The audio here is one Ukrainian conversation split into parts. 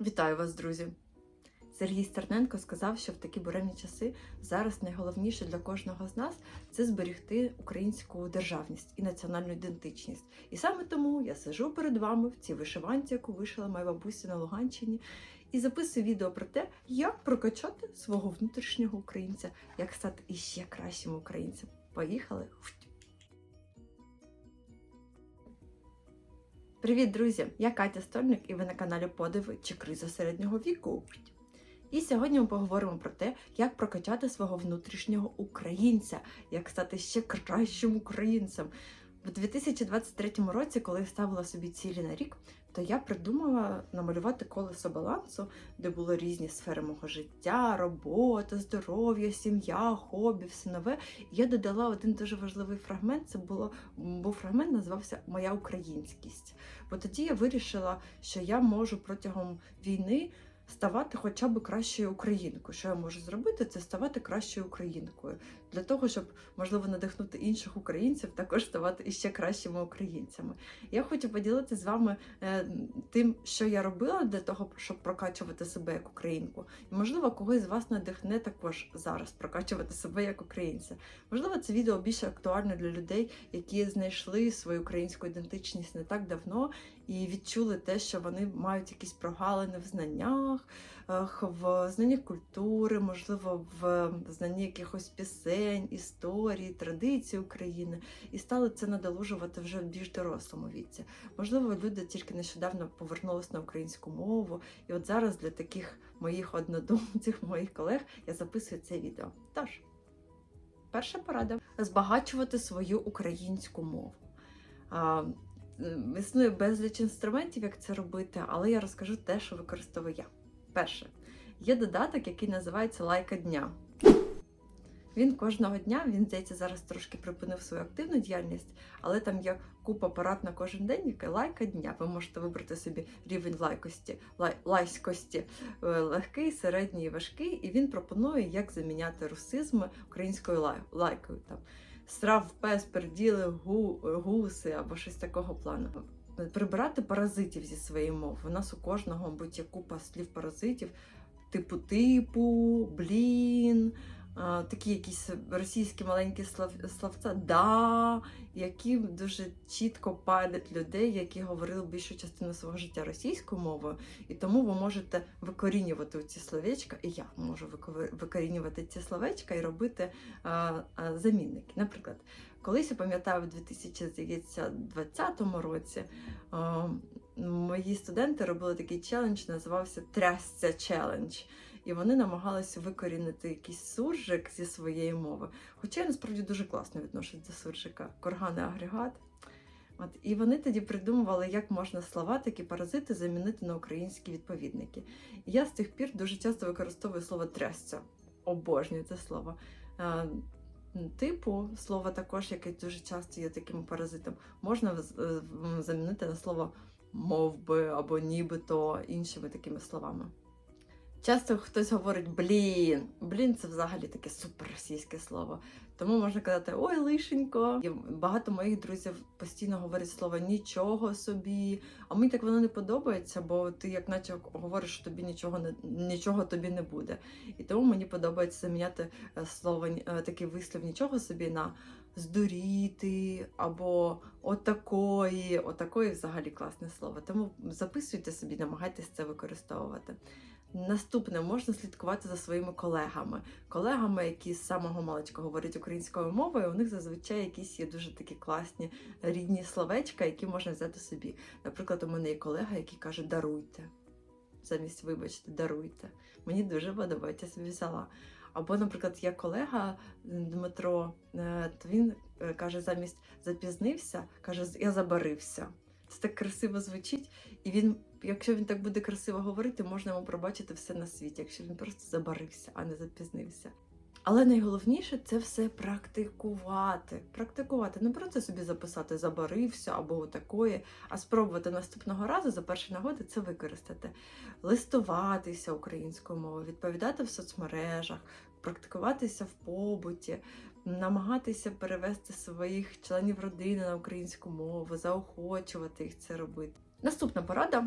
Вітаю вас, друзі! Сергій Стерненко сказав, що в такі буремні часи зараз найголовніше для кожного з нас це зберегти українську державність і національну ідентичність. І саме тому я сижу перед вами в цій вишиванці, яку вишила моя бабуся на Луганщині, і записую відео про те, як прокачати свого внутрішнього українця, як стати іще кращим українцем. Поїхали! Привіт, друзі! Я Катя Стольник, і ви на каналі Подиви чи Криза середнього віку. І сьогодні ми поговоримо про те, як прокачати свого внутрішнього українця, як стати ще кращим українцем. В 2023 році, коли я ставила собі цілі на рік, то я придумала намалювати колесо балансу, де були різні сфери мого життя, робота, здоров'я, сім'я, хобі, все нове. Я додала один дуже важливий фрагмент. Це було був фрагмент, називався Моя українськість. Бо тоді я вирішила, що я можу протягом війни ставати хоча б кращою українкою. Що я можу зробити, це ставати кращою українкою для того, щоб можливо надихнути інших українців, також ставати іще кращими українцями. Я хочу поділитися з вами е, тим, що я робила для того, щоб прокачувати себе як українку. І можливо, когось з вас надихне також зараз прокачувати себе як українця. Можливо, це відео більше актуальне для людей, які знайшли свою українську ідентичність не так давно і відчули те, що вони мають якісь прогалини в знаннях, в знанні культури, можливо, в знанні якихось пісень, історії, традицій України, і стали це надолужувати вже в більш дорослому віці. Можливо, люди тільки нещодавно повернулися на українську мову, і от зараз для таких моїх однодумців, моїх колег, я записую це відео. Тож, перша порада збагачувати свою українську мову. Існує безліч інструментів, як це робити, але я розкажу те, що використовую я. Перше, є додаток, який називається Лайка дня. Він кожного дня, він здається, зараз трошки припинив свою активну діяльність, але там є купа парад на кожен день, яке лайка дня. Ви можете вибрати собі рівень лайкості, лай, лайськості е, легкий, середній і важкий, і він пропонує, як заміняти русизми українською лай, лайкою. Там страв, пес, перділи, гу, гуси або щось такого плану. Прибирати паразитів зі своєї мови. У нас у кожного, є купа слів паразитів, типу типу, блін, такі якісь російські маленькі слов, словця, да, які дуже чітко палять людей, які говорили більшу частину свого життя російською мовою, і тому ви можете викорінювати ці словечка, і я можу викорінювати ці словечка і робити замінники. Наприклад, колись я пам'ятаю, в 2020 році мої студенти робили такий челендж, називався Трясця челендж і вони намагалися викорінити якийсь суржик зі своєї мови. Хоча я насправді дуже класно відношусь до суржика, корганий агрегат. От, І вони тоді придумували, як можна слова, такі паразити замінити на українські відповідники. І я з тих пір дуже часто використовую слово трясця. Обожнюю це слово. Е, типу, слово також, яке дуже часто є таким паразитом, можна е, замінити на слово мов би або нібито іншими такими словами. Часто хтось говорить блін. Блін, це взагалі таке суперросійське слово. Тому можна казати ой, лишенько. І багато моїх друзів постійно говорять слово нічого собі. А мені так воно не подобається, бо ти, як наче говориш, що тобі нічого не нічого тобі не буде. І тому мені подобається заміняти е, слово е, такий вислів нічого собі на здуріти або отакої. Отакої взагалі класне слово. Тому записуйте собі, намагайтесь це використовувати. Наступне можна слідкувати за своїми колегами. Колегами, які з самого маличка говорять українською мовою, у них зазвичай якісь є дуже такі класні рідні словечка, які можна взяти собі. Наприклад, у мене є колега, який каже Даруйте. Замість, вибачте, даруйте. Мені дуже подобається собі взяла. Або, наприклад, є колега Дмитро, е, то він е, каже, замість запізнився, каже, я забарився. Це так красиво звучить, і він, якщо він так буде красиво говорити, можна йому пробачити все на світі, якщо він просто забарився, а не запізнився. Але найголовніше це все практикувати. Практикувати, не просто собі записати забарився або такої, а спробувати наступного разу за перші нагоди це використати, листуватися українською мовою, відповідати в соцмережах, практикуватися в побуті, намагатися перевести своїх членів родини на українську мову, заохочувати їх це робити. Наступна порада.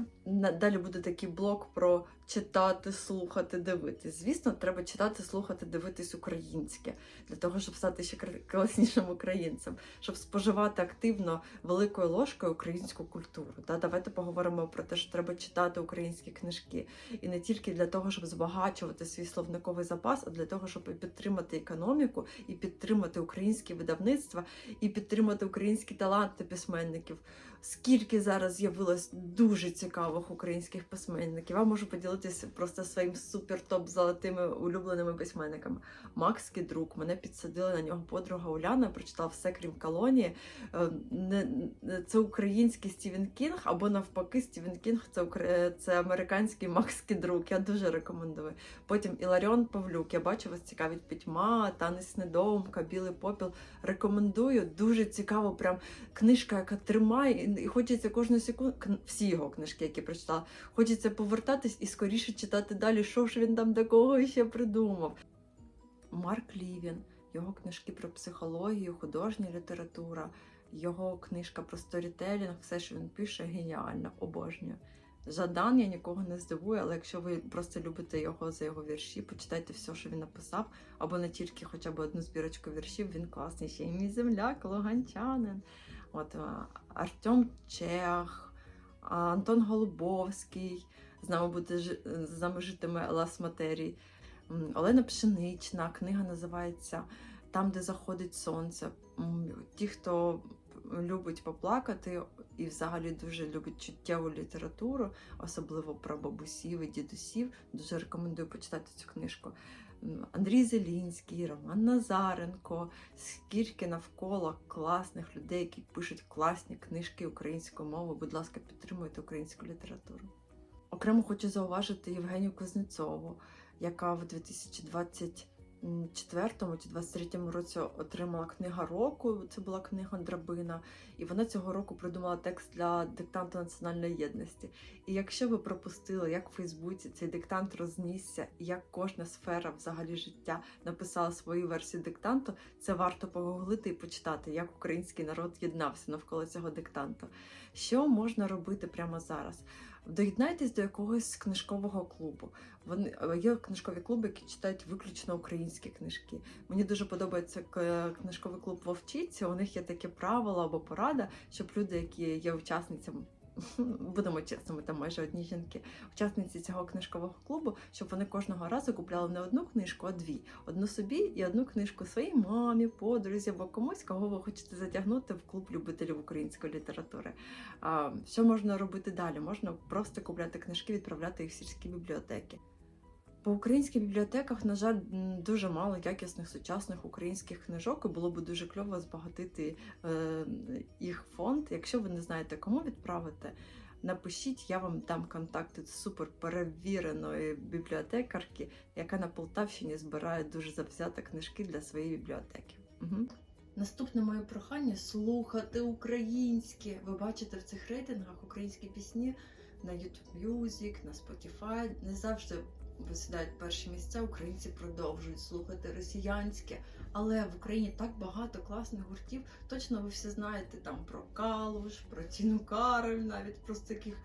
Далі буде такий блок про читати, слухати, дивитись. Звісно, треба читати, слухати, дивитись українське для того, щоб стати ще класнішим українцем, щоб споживати активно великою ложкою українську культуру. Та давайте поговоримо про те, що треба читати українські книжки, і не тільки для того, щоб збагачувати свій словниковий запас, а для того, щоб і підтримати економіку, і підтримати українські видавництва, і підтримати українські таланти письменників. Скільки зараз з'явилось дуже цікавих українських письменників. Я можу поділитися просто своїм супер-топ золотими улюбленими письменниками. Макс Кідрук, мене підсадила на нього подруга Уляна, прочитала все крім колонії. Е, це український Стівен Кінг, або навпаки, Стівен Кінг це, це американський Макс Кідрук. Я дуже рекомендую. Потім Іларіон Павлюк. Я бачу, вас цікавить пітьма, танець недоумка, білий попіл. Рекомендую. Дуже цікаво, прям книжка, яка тримає, і хочеться кожну секунду. Всі його книжки, які прочитала, хочеться повертатись і скоріше читати далі, що ж він там такого ще придумав. Марк Лівін, його книжки про психологію, художня література, його книжка про сторітелінг, все, що він пише, геніально, обожнюю. Жадан я нікого не здивую, але якщо ви просто любите його за його вірші, почитайте все, що він написав, або не тільки хоча б одну збірочку віршів, він класний. Ще й мій земляк, луганчанин. От Артем Чех, Антон Голубовський. З нами буде з нами житиме Лас Матерій. Олена Пшенична. Книга називається Там, де заходить сонце. Ті, хто любить поплакати і взагалі дуже любить чуттєву літературу, особливо про бабусів і дідусів, дуже рекомендую почитати цю книжку. Андрій Зелінський, Роман Назаренко, скільки навколо класних людей, які пишуть класні книжки українською мовою. Будь ласка, підтримуйте українську літературу. Окремо хочу зауважити Євгенію Кузнецову, яка в 2024 чи 2023 році отримала книга року. Це була книга Драбина, і вона цього року придумала текст для диктанту національної єдності. І якщо ви пропустили, як в Фейсбуці цей диктант рознісся, і як кожна сфера взагалі життя написала свою версію диктанту, це варто погуглити і почитати, як український народ єднався навколо цього диктанту. Що можна робити прямо зараз? Доєднайтесь до якогось книжкового клубу. Вони е, є книжкові клуби, які читають виключно українські книжки. Мені дуже подобається книжковий клуб Вовчиці. У них є таке правило або порада, щоб люди, які є учасницями. Будемо чесними, там майже одні жінки, учасниці цього книжкового клубу, щоб вони кожного разу купляли не одну книжку, а дві. Одну собі і одну книжку своїй мамі, подрузі або комусь, кого ви хочете затягнути в клуб любителів української літератури. А, що можна робити далі? Можна просто купляти книжки, відправляти їх в сільські бібліотеки. По українських бібліотеках, на жаль, дуже мало якісних сучасних українських книжок, і було б дуже кльово збагатити е. Якщо ви не знаєте, кому відправити, напишіть, я вам дам контакти супер перевіреної бібліотекарки, яка на Полтавщині збирає дуже завзято книжки для своєї бібліотеки. Угу. Наступне моє прохання слухати українське. Ви бачите в цих рейтингах українські пісні на YouTube Music, на Spotify. Не завжди висідають перші місця. Українці продовжують слухати росіянське. Але в Україні так багато класних гуртів. Точно ви всі знаєте там про Калуш, про Тіну Кароль, навіть про таких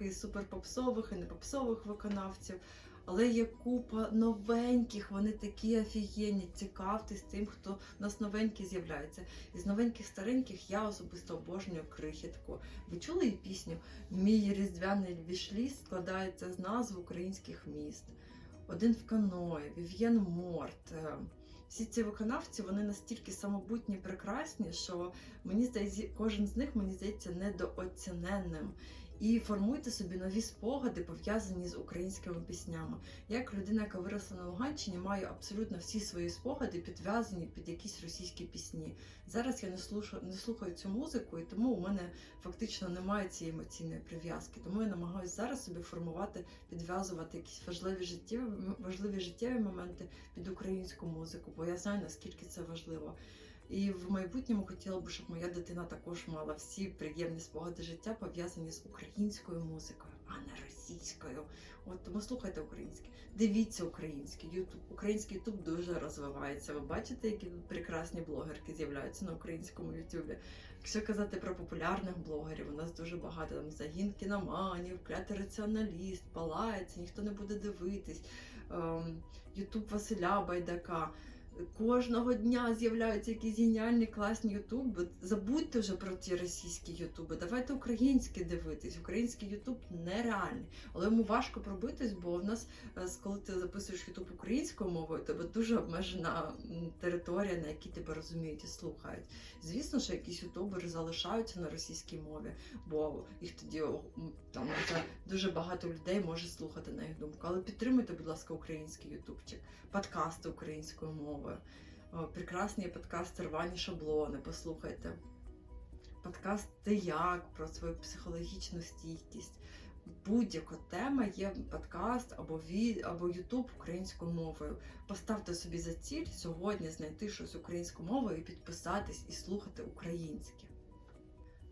і суперпопсових, і непопсових виконавців. Але є купа новеньких, вони такі офігенні. Цікавтесь тим, хто у нас новенький з'являється. Із новеньких стареньких я особисто обожнюю крихітку. Ви чули її пісню? Мій різдвяний вішліст складається з назв українських міст. Один в каної, Вів'єн Морт. Всі ці виконавці вони настільки самобутні, прекрасні, що мені здається, кожен з них мені здається недооціненним. І формуйте собі нові спогади, пов'язані з українськими піснями. Як людина, яка виросла на Луганщині, маю абсолютно всі свої спогади підв'язані під якісь російські пісні. Зараз я не слушаю, не слухаю цю музику, і тому у мене фактично немає цієї емоційної прив'язки. Тому я намагаюся зараз собі формувати, підв'язувати якісь важливі життєві важливі життєві моменти під українську музику, бо я знаю наскільки це важливо. І в майбутньому хотіла б, щоб моя дитина також мала всі приємні спогади життя пов'язані з українською музикою, а не російською. От тому слухайте українське, дивіться українське. Ютуб, український Ютуб дуже розвивається. Ви бачите, які прекрасні блогерки з'являються на українському Ютубі. Якщо казати про популярних блогерів, у нас дуже багато там загін кіноманів, клятий раціоналіст, палається, ніхто не буде дивитись. Ем, Ютуб Василя Байдака. Кожного дня з'являються якісь геніальні класні ютуби. Забудьте вже про ті російські ютуби. Давайте українські дивитись. Український ютуб нереальний, але йому важко пробитись, бо в нас, е, коли ти записуєш ютуб українською мовою, тебе дуже обмежена територія, на якій тебе розуміють і слухають. Звісно, що якісь ютубери залишаються на російській мові, бо їх тоді там вже дуже багато людей може слухати на їх думку. Але підтримуйте, будь ласка, український ютубчик, подкасти українською мовою. О, Прекрасні подкасти рвані шаблони, послухайте. Подкаст «Ти як про свою психологічну стійкість. Будь-яка тема є подкаст або ві... або Ютуб українською мовою. Поставте собі за ціль сьогодні знайти щось українською мовою і підписатись і слухати українське.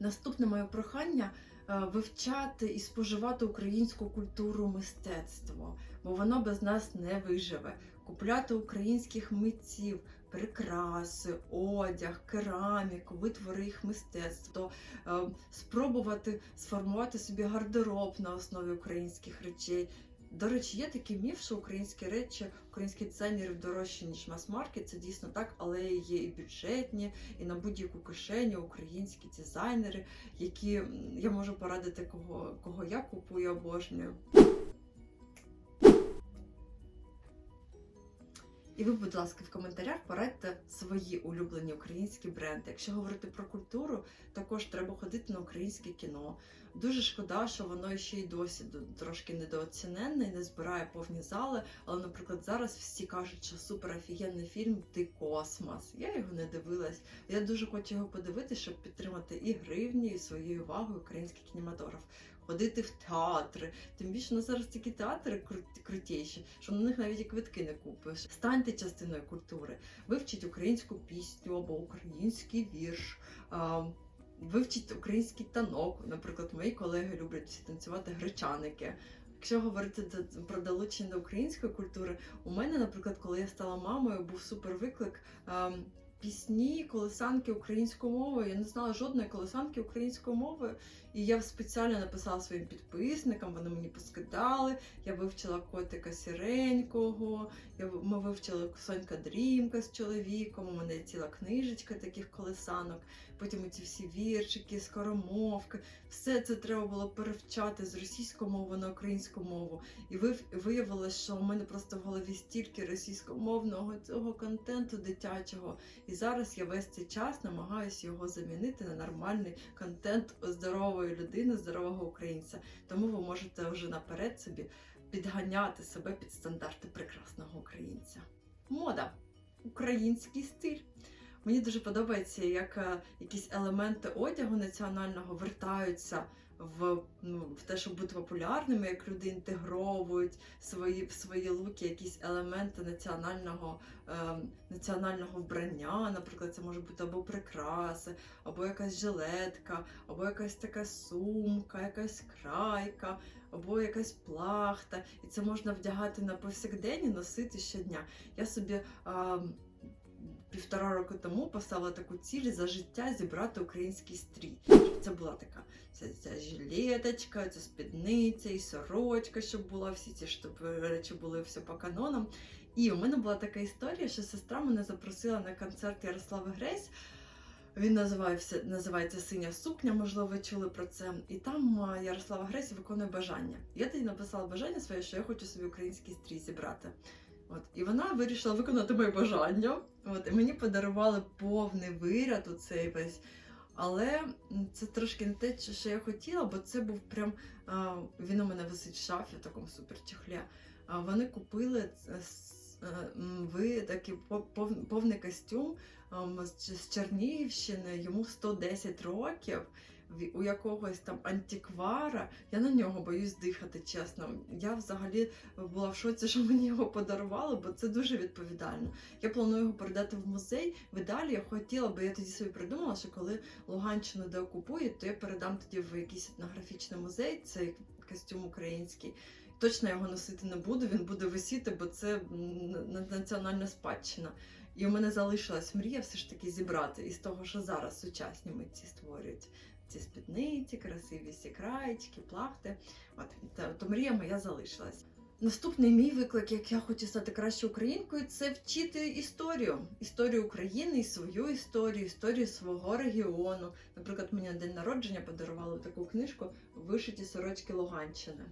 Наступне моє прохання е, вивчати і споживати українську культуру мистецтво, бо воно без нас не виживе. Купляти українських митців, прикраси, одяг, кераміку, витвори їх мистецтва, е, спробувати сформувати собі гардероб на основі українських речей. До речі, є такий міф, що українські речі, українські дизайнерів дорожчі, ніж мас-маркет. Це дійсно так, але є і бюджетні, і на будь-яку кишеню українські дизайнери, які я можу порадити, кого, кого я купую, обожнюю. І ви, будь ласка, в коментарях порадьте свої улюблені українські бренди. Якщо говорити про культуру, також треба ходити на українське кіно. Дуже шкода, що воно ще й досі до- трошки недооціненне і не збирає повні зали. Але, наприклад, зараз всі кажуть, що супер офігенний фільм Ти космос. Я його не дивилась. Я дуже хочу його подивитися, щоб підтримати і гривні, і своєю увагою український кінематограф. Ходити в театри. Тим більше на зараз такі театри кру- крутіші, що на них навіть і квитки не купиш. Станьте частиною культури, вивчіть українську пісню або український вірш. А, Вивчіть український танок. Наприклад, мої колеги люблять всі танцювати гречаники. Якщо говорити про долучення до української культури, у мене, наприклад, коли я стала мамою, був супер виклик. ем, Пісні, колесанки українською мовою. Я не знала жодної колесанки українською мовою. І я спеціально написала своїм підписникам, вони мені поскидали. Я вивчила котика сіренького, я, ми вивчили Сонька Дрімка з чоловіком, у мене ціла книжечка таких колесанок, потім ці всі віршики, скоромовки. Все це треба було перевчати з російської мови на українську мову. І ви, виявилось, що у мене просто в голові стільки російськомовного цього контенту дитячого. І зараз я весь цей час намагаюся його замінити на нормальний контент здорової людини, здорового українця. Тому ви можете вже наперед собі підганяти себе під стандарти прекрасного українця. Мода, український стиль. Мені дуже подобається, як е, якісь елементи одягу національного вертаються в, ну, в те, щоб бути популярними, як люди інтегровують свої, в свої луки якісь елементи національного, е, національного вбрання. Наприклад, це може бути або прикраси, або якась жилетка, або якась така сумка, якась крайка, або якась плахта. І це можна вдягати на повсякдень і носити щодня. Я собі. А, Півтора року тому поставила таку ціль за життя зібрати український стрій. Це була така ця, ця жилеточка, ця спідниця і сорочка, щоб була всі ці щоб речі були все по канонам. І у мене була така історія, що сестра мене запросила на концерт Ярослави Гресь. Він називався, називається Синя сукня, можливо, ви чули про це. І там Ярослава Гресь виконує бажання. Я тоді написала бажання своє, що я хочу собі український стрій зібрати. От, і вона вирішила виконати моє бажання. От, і мені подарували повний виряд у цей весь. Але це трошки не те, що я хотіла, бо це був прям. Він у мене висить в шафі в такому супер чехлі. А Вони купили е, е, ви такий пов- пов- повний костюм ем, з Чернігівщини, йому 110 років. У якогось там антиквара, я на нього боюсь дихати, чесно. Я взагалі була в шоці, що мені його подарували, бо це дуже відповідально. Я планую його передати в музей. В ідеалі я хотіла, бо я тоді собі придумала, що коли Луганщину деокупують, то я передам тоді в якийсь етнографічний музей цей костюм український. Точно його носити не буду, він буде висіти, бо це на- національна спадщина. І у мене залишилась мрія все ж таки зібрати із того, що зараз сучасні митці створюють. Ці спідниці, красиві сікраєчки, плахти. От то мрія моя залишилась. Наступний мій виклик, як я хочу стати кращою українкою, це вчити історію. Історію України і свою історію, історію свого регіону. Наприклад, мені на день народження подарували таку книжку Вишиті сорочки Луганщини.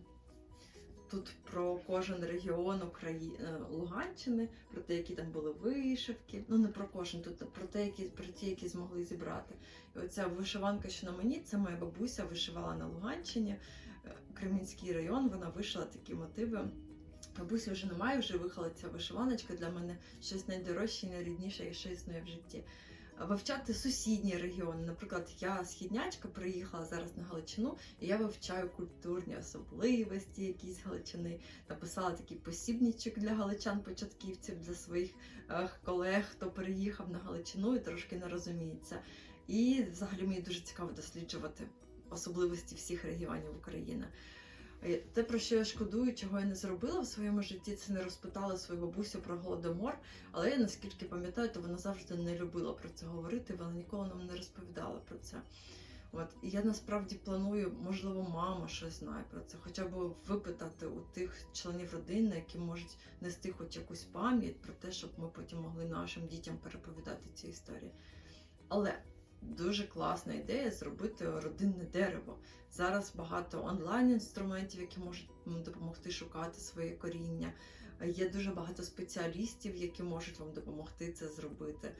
Тут про кожен регіон України Луганщини, про те, які там були вишивки. Ну не про кожен, тут про те, які про ті, які змогли зібрати. І оця вишиванка, що на мені, це моя бабуся вишивала на Луганщині. Е, Кремінський район, вона вишила такі мотиви. Бабусі вже немає, вже вихала ця вишиваночка для мене щось найдорожче і найрідніше, що існує в житті. Вивчати сусідні регіони. Наприклад, я східнячка приїхала зараз на Галичину, і я вивчаю культурні особливості, якісь Галичини. Написала такий посібничок для галичан-початківців, для своїх е, колег, хто переїхав на Галичину і трошки не розуміється. І взагалі мені дуже цікаво досліджувати особливості всіх регіонів України. Е, Те, про що я шкодую, чого я не зробила в своєму житті, це не розпитала свою бабусю про голодомор. Але я наскільки пам'ятаю, то вона завжди не любила про це говорити. Вона ніколи нам не розповідала про це. От і я насправді планую, можливо, мама щось знає про це, хоча б випитати у тих членів родини, які можуть нести хоч якусь пам'ять про те, щоб ми потім могли нашим дітям переповідати ці історії. Але дуже класна ідея зробити родинне дерево. Зараз багато онлайн-інструментів, які можуть допомогти шукати своє коріння. Є дуже багато спеціалістів, які можуть вам допомогти це зробити.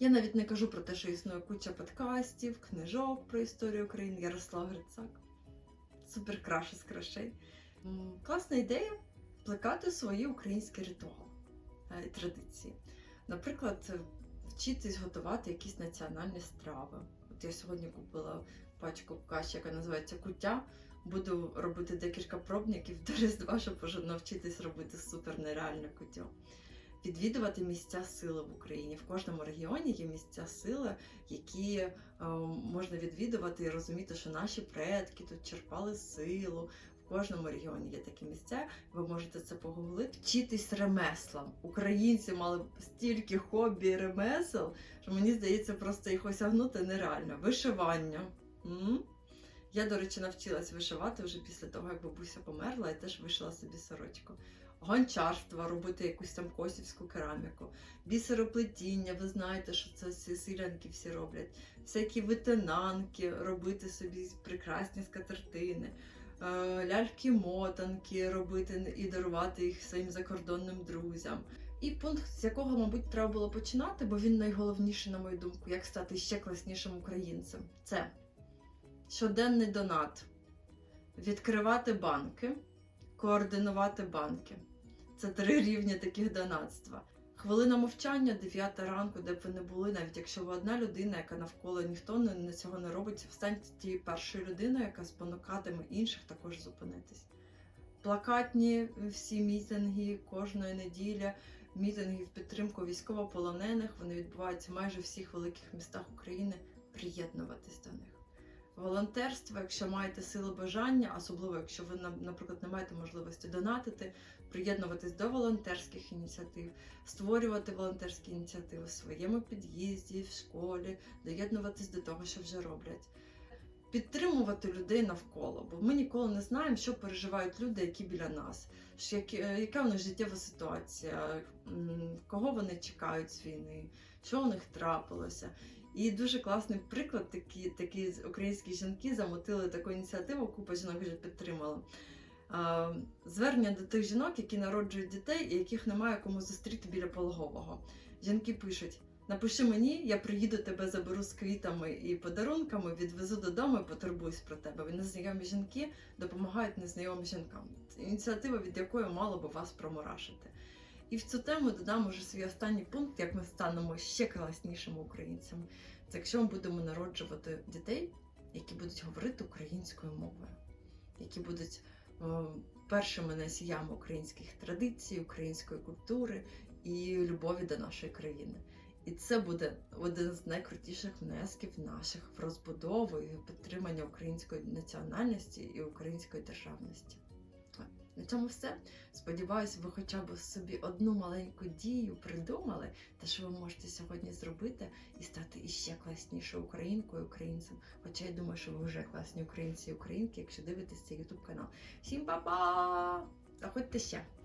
Я навіть не кажу про те, що існує куча подкастів, книжок про історію України. Ярослав Грицак. Супер краша з крашей. Класна ідея плекати свої українські ритуали е, і традиції. Наприклад, вчитись готувати якісь національні страви. От я сьогодні купила пачку каші, яка називається куття. Буду робити декілька пробників до Різдва, щоб вже навчитись робити супер нереальне куття. Відвідувати місця сили в Україні. В кожному регіоні є місця сили, які е, можна відвідувати і розуміти, що наші предки тут черпали силу. В кожному регіоні є такі місця. Ви можете це погуглити. Вчитись ремеслам. Українці мали стільки хобі ремесел, що мені здається, просто їх осягнути нереально. Вишивання. М? Я, до речі, навчилась вишивати вже після того, як бабуся померла, і теж вишила собі сорочку. Гончарство, робити якусь там косівську кераміку, бісероплетіння, ви знаєте, що це всі всі роблять, всякі витинанки, робити собі прекрасні скатертини, ляльки-мотанки робити і дарувати їх своїм закордонним друзям. І пункт, з якого, мабуть, треба було починати, бо він найголовніший, на мою думку, як стати ще класнішим українцем. Це щоденний донат, відкривати банки, координувати банки. Це три рівні таких донатства. Хвилина мовчання, 9 ранку, де б ви не були, навіть якщо ви одна людина, яка навколо ніхто не, цього не робить, встаньте тією першою людиною, яка спонукатиме інших також зупинитись. Плакатні всі мітинги кожної неділі, мітинги в підтримку військовополонених, вони відбуваються майже в всіх великих містах України. Приєднуватись до них. Волонтерство, якщо маєте сили бажання, особливо якщо ви, на- наприклад, не маєте можливості донатити, приєднуватись до волонтерських ініціатив, створювати волонтерські ініціативи в своєму під'їзді, в школі, доєднуватись до того, що вже роблять. Підтримувати людей навколо, бо ми ніколи не знаємо, що переживають люди, які біля нас, е, яка в них життєва ситуація, кого вони чекають з війни, що у них трапилося. І дуже класний приклад, такі, такі українські жінки замотили таку ініціативу, купа жінок вже підтримала. Звернення до тих жінок, які народжують дітей і яких немає кому зустріти біля пологового. Жінки пишуть: напиши мені, я приїду, тебе заберу з квітами і подарунками, відвезу додому і потурбуюсь про тебе. Незнайомі жінки допомагають незнайомим жінкам. Ініціатива, від якої мало би вас проморашити. І в цю тему додам уже свій останній пункт, як ми станемо ще класнішими українцями. Це якщо ми будемо народжувати дітей, які будуть говорити українською мовою, які будуть е, першими носіями українських традицій, української культури і любові до нашої країни. І це буде один з найкрутіших внесків наших в розбудову і підтримання української національності і української державності. От. цьому все. Сподіваюсь, ви хоча б собі одну маленьку дію придумали, те, що ви можете сьогодні зробити і стати іще класнішою українкою, українцем. Хоча я думаю, що ви вже класні українці і українки, якщо дивитесь цей ютуб канал. Всім па-па! Заходьте ще!